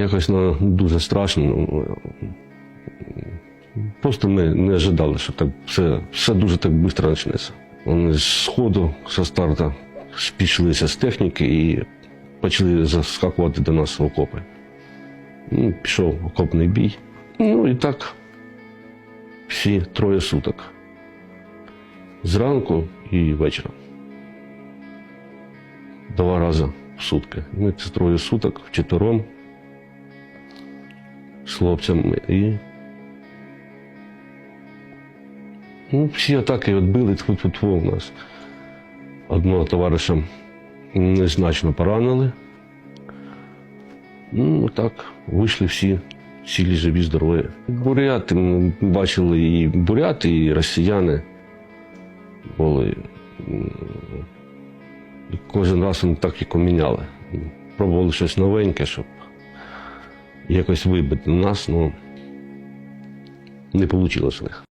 Якось ну, дуже страшно. ну, Просто ми не ожидали, що так все, все дуже так швидко почнеться. Вони з сходу, з старта, спішлися з техніки і почали заскакувати до нас в окопи. Ну, пішов окопний бій. Ну і так всі троє суток. Зранку і вечора. Два рази в сутки. Ми це троє суток вчетвером хлопцями і. Ну, всі атаки відбили тьфу тьфу у нас. Одного товариша незначно поранили. Ну, так, вийшли всі, цілі живі, здорові. Буряти бачили і буряти, і росіяни були. І кожен раз вони тактику міняли. Пробували щось новеньке, щоб якось вибити нас, ну не вийшло в них.